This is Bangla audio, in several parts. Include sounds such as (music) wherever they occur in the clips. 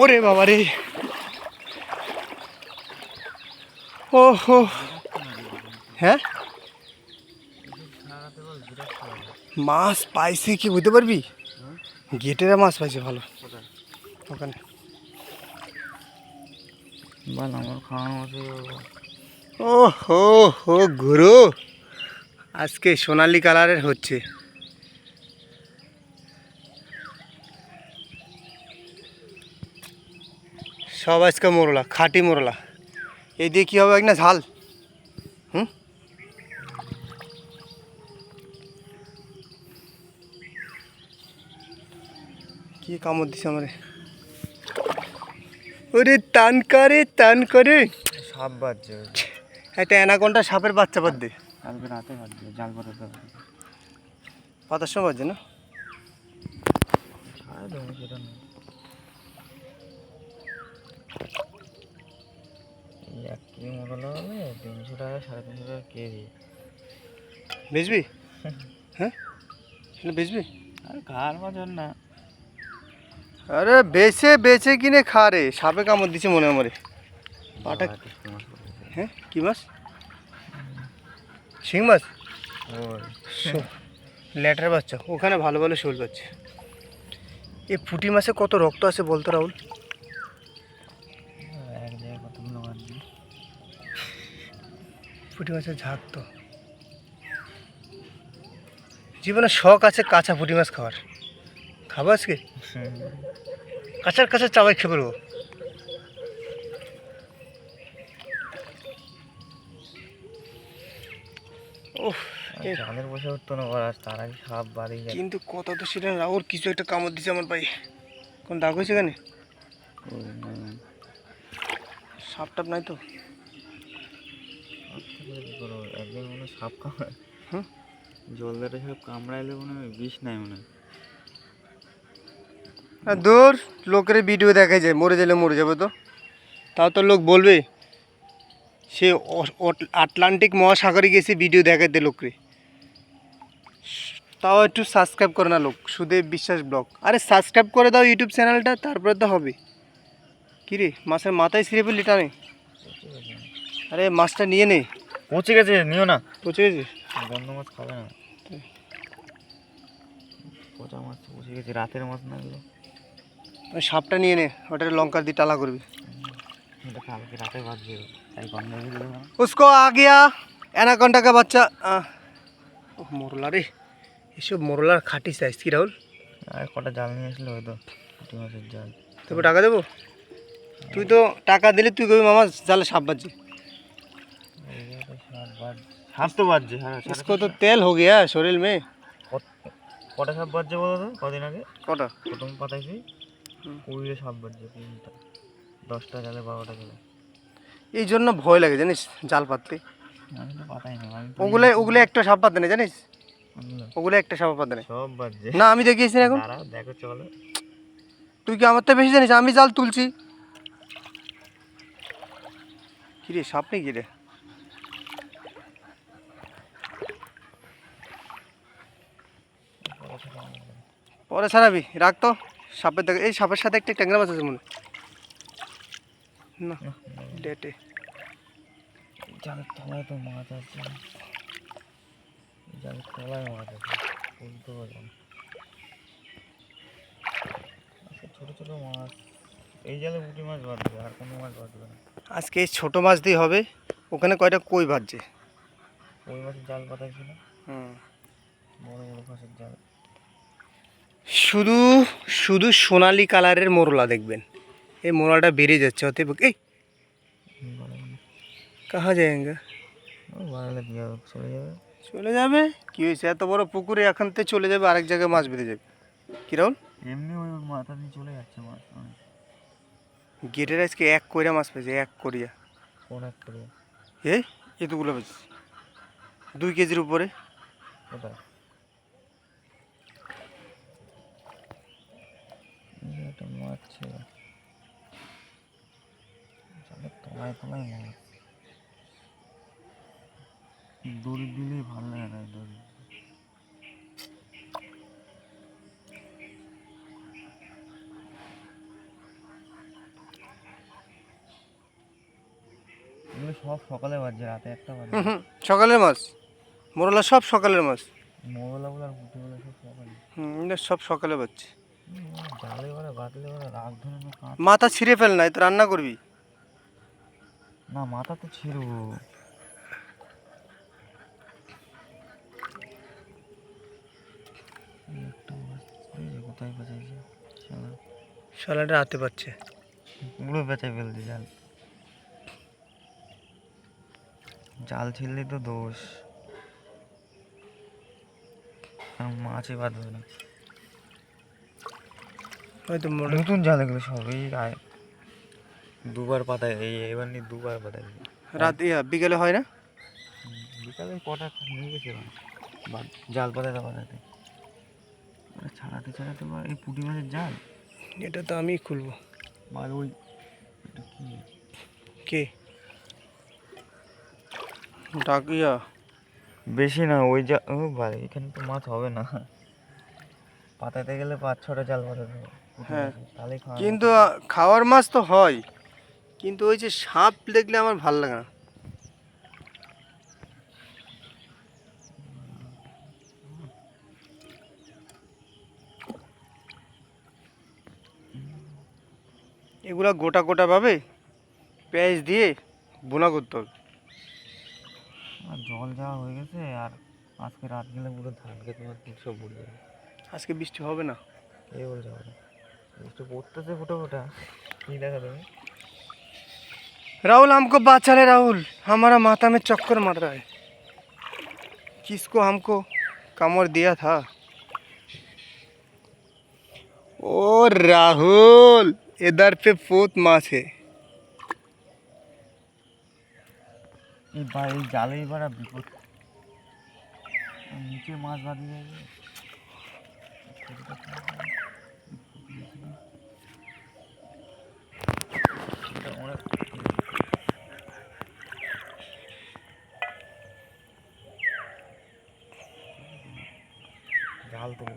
ওরে বাবা রে। ও হো। হ্যাঁ? মাছ পাইছে কি বুঝতে পারবি? গেটেরা মাছ পাইছে ভালো। ওখানে। ও হো হো গুরু। আজকে সোনালি কালারের হচ্ছে। সব আজকে মোরলা খাঁটি মোরলা। এই দিয়ে কী হবে এক না ঝাল? হুম? কি কামড় দিছে আমারে? ওরে টান করে টান করে। সাপ বাজছে। একটা অ্যানাকোন্ডা সাপের বাচ্চা বাদ দে কালকে রাতে বাজছে জাল পাতাতে পাতার সময় বাজছে না। লাগালে তিনশো টাকা সাড়ে তিনশো টাকা কেজি। বেচবি? (laughs) হ্যাঁ? বেচবি? আর খাওয়ার মতন না। আরে বেচে বেচে কিনে খা রে। সাপে কামড় দিছে মনে আমারে। পাটা। হ্যাঁ? কি মাছ? শিং মাছ? ওই। ল্যাটার বাচ্চা। ওখানে ভালো ভালো শোল পাচ্ছে। এই পুঁটি মাছে কত রক্ত আছে বলতো রাহুল এক জায়গায় কতগুলো বাজছে পুঁটি মাছের ঝাঁক তো। জীবনে শখ আছে কাঁচা পুঁটি মাছ খাওয়ার। খাব আজকে? কাঁচার কাঁচা চাবাই খেয়ে পড়ব জালের বসে উঠতো না ওরা তার আগে সাপ বাড়ি যায় কিন্তু কথা তো সেটা না ওর কিছু একটা কামড় দিছে আমার পায়ে। কোন দাগ হয়েছে কেন সাপ টাপ নাই তো? থেকে কি করব? একদিন মনে সাপ কামড়ায়। হুম? জলদারে সাপ কামড়াইলে মনে হয় বিষ নাই মনে হয়। আর দূর লোকের ভিডিও দেখা যায় মরে গেলে মরে যাবে তো। তাও তো লোক বলবে সে আটলান্টিক মহাসাগরে গেছে ভিডিও দেখাতে লোকরে। তাও একটু সাবস্ক্রাইব করে না লোক সুদেব বিশ্বাস ব্লগ। আরে সাবস্ক্রাইব করে দাও ইউটিউব চ্যানেলটা তারপরে তো হবে। কী রে মাছের মাথায় ছিঁড়ে ফেললি টানে আরে মাছটা নিয়ে নে। পচে গেছে নিও না। পচে গেছে? গন্ধ মাছ খাবে না। পচা মাছ পচে গেছে রাতের মাছ না এগুলো। সাপটা নিয়ে নে ওটা লঙ্কা দিয়ে টালা করবি। কালকে রাতে ভাত দিয়ে তাই গন্ধ উসকো আ গিয়া অ্যানাকন্ডা বাচ্চা মরলা রে এসব মরলার খাটি সাইজ কি রাহুল? আর কটা জাল নিয়ে আসলে হয়তো মাছের জাল। তবে টাকা দেবো? তুই তো টাকা দিলে তুই কবি মামা জালে সাপ বাজছে বাজ সাপ তো বাজছে হ্যাঁ সাড়ে इसको तो तेल हो गया शरीर में কত- কটা সাপ বাজছে বলো তো কদিন আগে কটা প্রথম পাতাইছি হুম। কুড়িটা সাপ বাজছে কুড়িটা দশটা জালে বারোটা জালে এই জন্য ভয় লাগে জানিস জাল পাততে আমি তো পাতাই না আমি তো ওগুলো ওগুলো একটা সাপ পাতে না জানিস আনলাম। ওগুলো একটা সাপ পাতে না সব বাজছে না আমি দেখিয়েছি না এখন দাঁড়াও দেখো চলো তুই কি আমার তো বেশি জানিস আমি জাল তুলছি কি রে সাপ নেই কি পরে ছাড়াবি রাখ তো। সাপের দেখে এই সাপের সাথে একটা ট্যাংরা মাছ আছে মনে। না ডেটে। জালের তলায় তো মাছ আছে। জালের তলায় মাছ আছে বলতে পারব না। আচ্ছা, ছোটো ছোটো মাছ। এই জালে পুঁটি মাছ বাঁধবে আর কোনো মাছ বাঁধবে না। আজকে এই ছোটো মাছ দিয়ে হবে ওখানে কয়টা কই ভাজছে কই মাছের জাল পাতাইছিল হুম। বড় বড় মাছের জাল। শুধু শুধু সোনালি কালারের মোরলা দেখবেন। এই মোরলাটা বেড়ে যাচ্ছে অতএব এই কাহা যায়গা? বাড়ালে চলে যাবে? চলে যাবে কি হয়েছে? এত বড় পুকুরে এখান থেকে চলে যাবে আরেক জায়গায় মাছ বেঁধে যাবে। কি রাহুল? এমনি ওই মাথা দিয়ে চলে যাচ্ছে মাছ গেটের আজকে এক কইরা মাছ পেয়েছে এক করিয়া কোন এক করে এই এতগুলো পেয়েছে। দুই কেজির উপরে। কোথায়? ঘুমাচ্ছে তোমায় তোমায় মনে দোল দিলেই ভালো লাগে না দোল সব সকালে বাজছে রাতে একটা বাজে সকালের মাছ। মোরলা সব সকালের মাছ। মোরলা বলে আর সব সকালে হুম সব সকালে বাজছে মাথা ছিঁড়ে ফেল নাই তো রান্না করবি? না মাথা তো এই কোথায় বেঁচাইছে শালা। শালাটা হাতে পাচ্ছে। পুরো বেঁচে ফেলছে জাল। জাল ছিললে তো দোষ। মাছই বাঁধবে না। হয়তো নতুন জাল এগুলো সব এই আয়। দুবার পাতায় এই এবার নিয়ে দুবার পাতায় রাত বিকেলে হয় না? বিকালে কটা নিয়ে গেছিলাম বা জাল পাতাতে পাতাতে ছাড়াতে ছাড়াতে বা এই পুঁটি মাছের জাল? এটা তো আমি খুলবো। আর ওই কে? ডাক ইয়া বেশি না ওই যা ও ভাই এখানে তো মাছ হবে না। পাতাতে গেলে পাঁচ ছটা জাল পাতাতে হবে। হ্যাঁ। কিন্তু খাওয়ার মাছ তো হয় কিন্তু ওই যে সাপ দেখলে আমার ভালো লাগে না। এগুলা গোটা গোটা ভাবে পেঁয়াজ দিয়ে বোনা করতে হবে। আর জল যাওয়া হয়ে গেছে আর আজকে রাত গেলে পুরো ধান খেতে তোমার সব বুড়ে আজকে বৃষ্টি হবে না। কে বলছে হবে একটু পড়তেছে ফুটো ফোটা কি দেখা তুমি राहुल हमको बचा ले राहुल हमारा माथा में चक्कर मार रहा है किसको हमको कमर दिया था ओ राहुल इधर पे पोत माछ है এই বা এই জালে এবার আর বিপদ আর জাল তুলে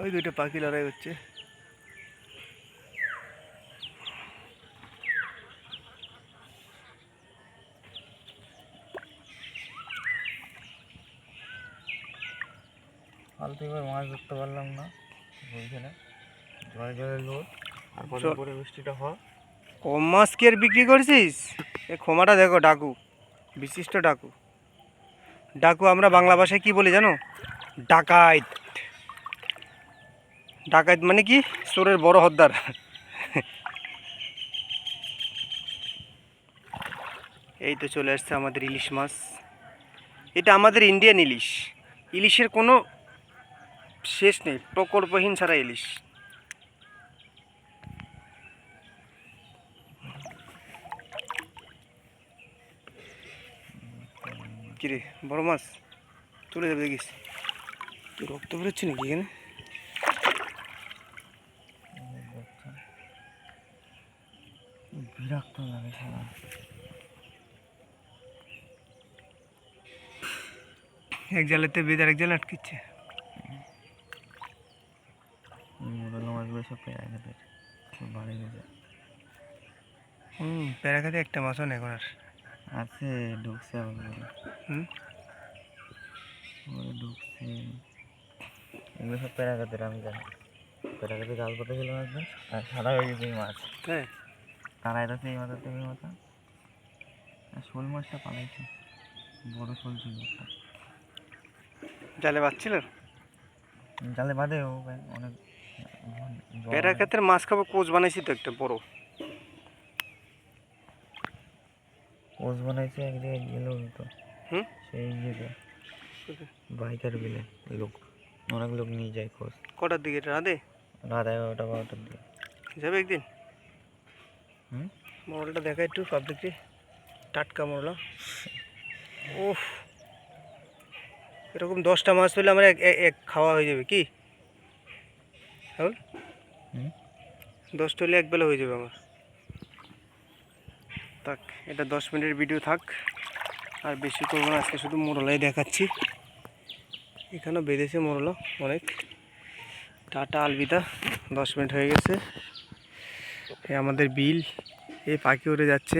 ওই দুইটা পাখি লড়াই হচ্ছে। ফালতু এবার মাছ ধরতে পারলাম না। ওইখানে জলে জলে লোড আর পরে চ- হয় কম মাছ কি আর বিক্রি করছিস? এ ক্ষমাটা দেখো ডাকু। বিশিষ্ট ডাকু। ডাকু আমরা বাংলা ভাষায় কি বলি জানো? ডাকাইত। ডাকাইত মানে কি? চোরের বড় হদ্দার। এই তো চলে আসছে আমাদের ইলিশ মাছ। এটা আমাদের ইন্ডিয়ান ইলিশ। ইলিশের কোনো শেষ নেই প্রকল্পহীন ছাড়া ইলিশ। কিরে বড় মাছ চলে যাবে দেখিস। কি রক্ত বেরোচ্ছে নাকি এখানে? বিরক্ত লাগে সারা এক জালেতে বেদ এক জাল আটকিচ্ছে। মাছগুলো সব পেয়ে গেছে গেছে হুম প্যারাখাতে একটা মাছও নেই এখন আর। আছে ঢুকছে হুম? ঢুকছে। এগুলো সব প্যারাগাতের আমি জানি প্যারাগাতে জাল পাতা ছিল একদিন আর সাদা হয়ে গেছে এই মাছ। হ্যাঁ। তারাই তো এই মাথা থেকে মাথা। আর শোল মাছটা পালাইছে। বড় শোল ছিল একটা। জালে বাচ্ছিল জালে বাঁধে ও ভাই, অনেক অনেক। প্যারাখাতের মাছ খাব কোচ বানাইছি তো একটা বড়। পোজ বানাইছে এক জায়গায় গেলেও তো। হুম? সেই ইয়েতে বাইকার বিলে লোক অনেক লোক নিয়ে যায় খোঁজ কটার দিকে রাধে রাত? এগারোটা বারোটার দিকে। যাবে একদিন? হুম? মরলটা দেখা একটু পাবলিককে টাটকা মরলা ওফ এরকম দশটা মাছ পেলে আমরা এক খাওয়া হয়ে যাবে কি? হুম। দশটা হলে এক বেলা হয়ে যাবে আমার। থাক এটা দশ মিনিটের ভিডিও থাক। আর বেশি করব না আজকে শুধু মোরলাই দেখাচ্ছি। এখানেও বেঁধেছে মোরলা অনেক। টাটা আলবিদা। দশ মিনিট হয়ে গেছে। আমাদের বিল এ পাখি উড়ে যাচ্ছে।